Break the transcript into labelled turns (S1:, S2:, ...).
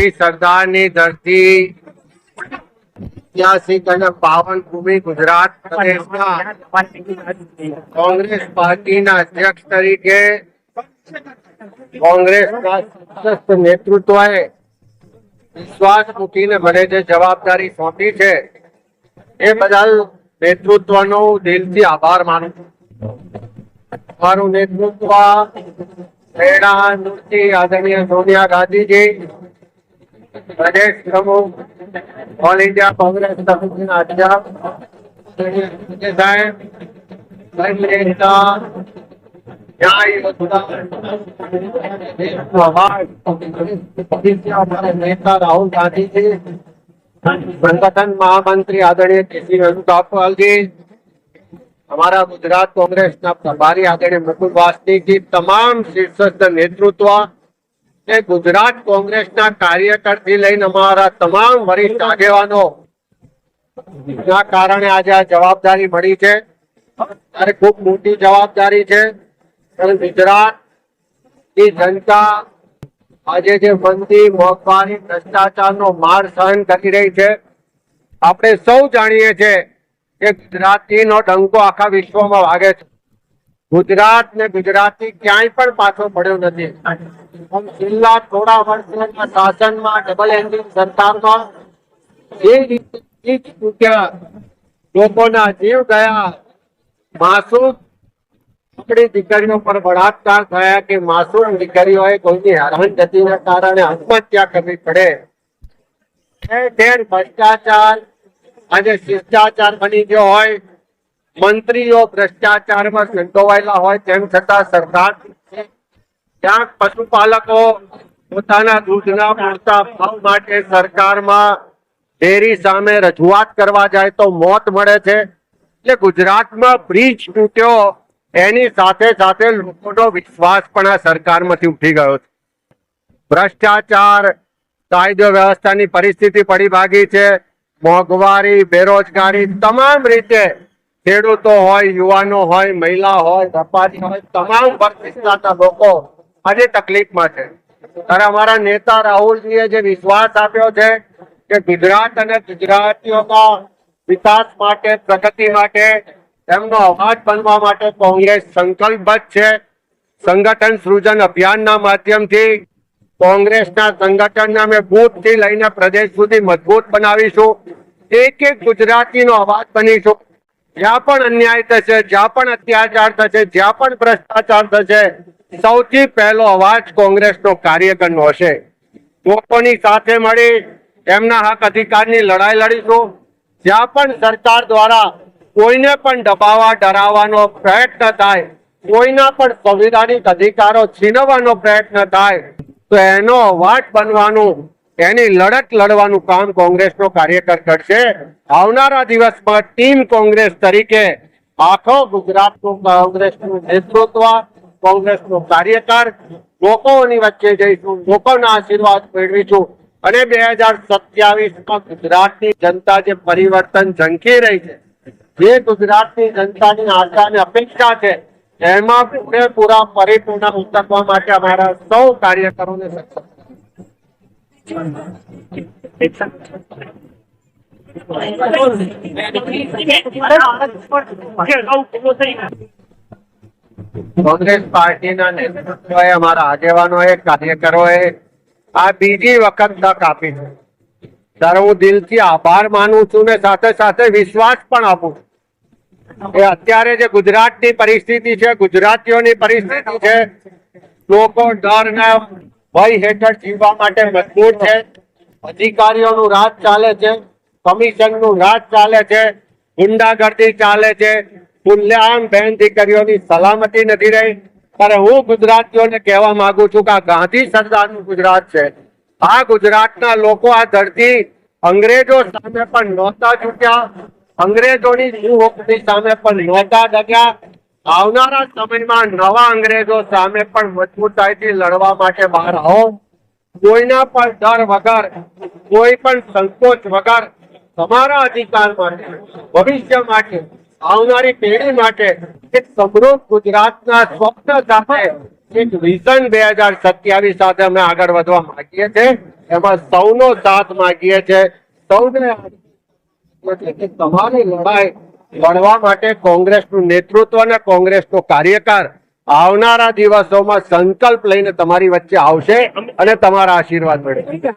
S1: ગાંધી સરદારની ધરતી ઐતિહાસિક અને પાવન ભૂમિ ગુજરાત કોંગ્રેસ પાર્ટીના અધ્યક્ષ તરીકે કોંગ્રેસના નેતૃત્વએ વિશ્વાસ મૂકીને મને જે જવાબદારી સોંપી છે, એ બદલ નેતૃત્વનો દિલથી આભાર માનું છું. મારું નેતૃત્વ પ્રેરણા આદરણીય સોનિયા ગાંધીજી પ્રદેશ પ્રમુખ ઓલ ઇન્ડિયા કોંગ્રેસ સમિતિના અધ્યક્ષ રાહુલ ગાંધીજી સંગઠન મહામંત્રી આદરણીય કેસી વેણુગોપાલજી અમારા ગુજરાત કોંગ્રેસના પ્રભારી આદરણીય મુકુલ વાસનિકજી તમામ શીર્ષસ્થ નેતૃત્વ એ ગુજરાત કોંગ્રેસના કાર્યકરથી લઈને અમારા તમામ વરિષ્ઠ આગેવાનો. ના કારણે આજે આ જવાબદારી મળી છે. ત્યારે ખૂબ મોટી જવાબદારી છે. ગુજરાતની જનતા આજે જે મંદી મોંઘવારી, ભ્રષ્ટાચારનો માર સહન કરી રહી છે. આપણે સૌ જાણીએ છીએ કે ગુજરાતીનો ડંકો આખા વિશ્વમાં વાગે છે. ગુજરાત ને ગુજરાતી ક્યાંય પણ પાછો પડ્યો નથી. છેલ્લા થોડા વર્ષના શાસનમાં ડબલ એન્જિન સરકારમાં જે રીતે લોકોના જીવ ગયા. માસૂમ આપણી દીકરીઓ પર બળાત્કાર થયા કે માસૂમ દીકરીઓએ કોઈની હેરાનગતિના કારણે આત્મહત્યા કરવી પડે. ઠેર ઠેર ભ્રષ્ટાચાર આજે શિષ્ટાચાર બની ગયો હોય. મંત્રીઓ ભ્રષ્ટાચારમાં સંડોવાયેલા હોય તેમ છતાં સરકાર ક્યાંક પશુપાલકો પોતાના દૂધના પૂરતા ભાવ માટે સરકારમાં ડેરી સામે રજૂઆત કરવા જાય તો મોત મળે છે. એટલે ગુજરાતમાં બ્રિજ તૂટ્યો, એની સાથે સાથે લોકોનો વિશ્વાસ પણ આ સરકારમાંથી ઉઠી ગયો છે. ભ્રષ્ટાચાર, કાયદો વ્યવસ્થાની પરિસ્થિતિ પડી ભાગી છે. મોંઘવારી, બેરોજગારી તમામ રીતે ખેડૂતો હોય, યુવાનો હોય, મહિલા હોય, વેપારી હોય, તમામ વર્ગ લોકો આજે તકલીફમાં છે. ત્યારે અમારા નેતા રાહુલજીએ જે વિશ્વાસ આપ્યો છે કે ગુજરાત અને ગુજરાતીઓના વિકાસ માટે, પ્રગતિ માટે તેમનો અવાજ બનવા માટે કોંગ્રેસ સંકલ્પબદ્ધ છે. સંગઠન સૃજન અભિયાનના માધ્યમથી કોંગ્રેસના સંગઠનને અમે બૂથથી લઈને પ્રદેશ સુધી મજબૂત બનાવીશું. એક એક ગુજરાતીનો અવાજ બનીશું. જ્યાં પણ અન્યાય થશે, જ્યાં પણ અત્યાચાર થશે, જ્યાં પણ ભ્રષ્ટાચાર થશે, સૌથી પહેલો અવાજ કોંગ્રેસનો કાર્યકરનો હશે. લોકોની સાથે મળી, એમના હક અધિકારની લડાઈ લડીશું. જ્યાં પણ સરકાર દ્વારા કોઈને પણ દબાવવા, ડરાવવાનો પ્રયત્ન થાય, કોઈના પણ સંવિધાનિક અધિકારો છીનવવાનો પ્રયત્ન થાય, તો એનો અવાજ બનવાનું એની લડત લડવાનું કામ કોંગ્રેસનો કાર્યકર કરશે. આવનારા દિવસમાં ટીમ કોંગ્રેસ તરીકે આખો ગુજરાતનું કોંગ્રેસનું નેતૃત્વ, કોંગ્રેસનો કાર્યકર, લોકોની વચ્ચે જઈશું, લોકોના આશીર્વાદ મેળવીશું. અને બે હજાર સત્યાવીસમાં ગુજરાતની જનતા જે પરિવર્તન ઝંખી રહી છે, જે ગુજરાતની જનતાની આશા અને અપેક્ષા છે, એમાં પૂરેપૂરા પરિપૂર્ણ ઉતરવા માટે અમારા સૌ કાર્યકરોને સક્ષમ કોંગ્રેસ પાર્ટીના નેતૃત્વએ અમારા આગેવાનોએ, કાર્યકરોએ આ બીજી વખત તક આપી ત્યારે હું દિલથી આભાર માનું છું ને સાથે સાથે વિશ્વાસ પણ આપું એ અત્યારે જે ગુજરાતની પરિસ્થિતિ છે, ગુજરાતીઓની પરિસ્થિતિ છે, લોકો ડરના ભય હેઠળ જીવવા માટે મજબૂર છે. અધિકારીઓનું રાજ ચાલે છે. કમિશનનું રાજ ચાલે છે. ગુંડાગર્દી ચાલે છે. ખુલ્લેઆમ બેન દીકરીઓની સલામતી નથી રહી. ત્યારે હું ગુજરાતીઓને કહેવા માંગુ છું કે આ ગાંધી સરદારનું ગુજરાત છે. આ ગુજરાતના લોકો આ ધરતી અંગ્રેજો સામે પણ નહોતા ચૂક્યા અંગ્રેજોની યુવકની સામે પણ નહોતા ડગ્યા આવનારા સમયમાં નવા અંગ્રેજો સામે પણ મજબૂતાઈથી લડવા માટે બહાર આવો. કોઈના પણ ડર વગર, કોઈ પણ સંકોચ વગર તમારા અધિકાર માટે, ભવિષ્ય માટે, આવનારી પેઢી માટે એક સમૃદ્ધ ગુજરાતના સ્વપ્ન સાથે એક વિઝન બે હજાર સત્યાવીસ સાથે અમે આગળ વધવા માંગીએ છીએ. એમાં સૌનો સાથ માંગીએ છીએ. સૌને તમારી લડાઈ લડવા માટે કોંગ્રેસનું નેતૃત્વ અને કોંગ્રેસનો કાર્યકાર આવનારા દિવસોમાં સંકલ્પ લઈને તમારી વચ્ચે આવશે અને તમારા આશીર્વાદ મળે.